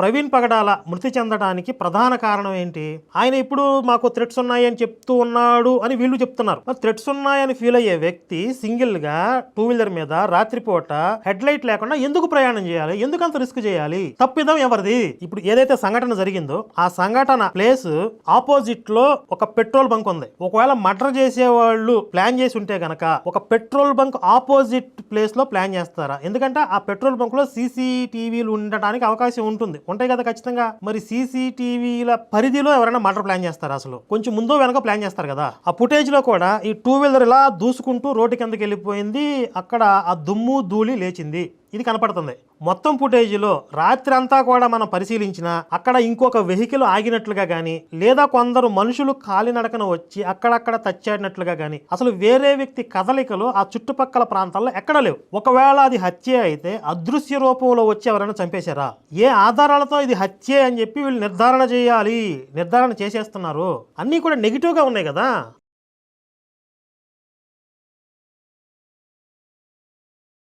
ప్రవీణ్ పగడాల మృతి చెందడానికి ప్రధాన కారణం ఏంటి? ఆయన ఇప్పుడు మాకు థ్రెట్స్ ఉన్నాయని చెప్తూ ఉన్నాడు అని వీళ్ళు చెప్తున్నారు. మరి థ్రెట్స్ ఉన్నాయని ఫీల్ అయ్యే వ్యక్తి సింగిల్గా టూ వీలర్ మీద రాత్రిపూట హెడ్ లైట్ లేకుండా ఎందుకు ప్రయాణం చేయాలి? ఎందుకు అంత రిస్క్ చేయాలి? తప్పిదం ఎవరిది? ఇప్పుడు ఏదైతే సంఘటన జరిగిందో ఆ సంఘటన ప్లేస్ ఆపోజిట్లో ఒక పెట్రోల్ బంక్ ఉంది. ఒకవేళ మర్డర్ చేసే వాళ్ళు ప్లాన్ చేసి ఉంటే గనక ఒక పెట్రోల్ బంక్ ఆపోజిట్ ప్లేస్లో ప్లాన్ చేస్తారా? ఎందుకంటే ఆ పెట్రోల్ బంక్లో సీసీటీవీలు ఉండటానికి అవకాశం ఉంటుంది. ఉంటాయి కదా ఖచ్చితంగా. మరి సీసీటీవీల పరిధిలో ఎవరైనా మర్డర్ ప్లాన్ చేస్తారు అసలు? కొంచెం ముందో వెనక ప్లాన్ చేస్తారు కదా. ఆ ఫుటేజ్లో కూడా ఈ టూ వీలర్ ఇలా దూసుకుంటూ రోడ్డు కిందకి వెళ్ళిపోయింది. అక్కడ ఆ దుమ్ము ధూళి లేచింది. ఇది కనపడుతుంది. మొత్తం ఫుటేజ్లో రాత్రి అంతా కూడా మనం పరిశీలించిన అక్కడ ఇంకొక వెహికల్ ఆగినట్లుగా కానీ లేదా కొందరు మనుషులు కాలినడకన వచ్చి అక్కడక్కడ తచ్చాడినట్లుగా కానీ అసలు వేరే వ్యక్తి కదలికలు ఆ చుట్టుపక్కల ప్రాంతాల్లో ఎక్కడ లేవు. ఒకవేళ అది హత్య అయితే అదృశ్య రూపంలో వచ్చి ఎవరైనా చంపేశారా? ఏ ఆధారాలతో ఇది హత్యే అని చెప్పి వీళ్ళు నిర్ధారణ చేయాలి నిర్ధారణ చేసేస్తున్నారు? అన్నీ కూడా నెగిటివ్గా ఉన్నాయి కదా.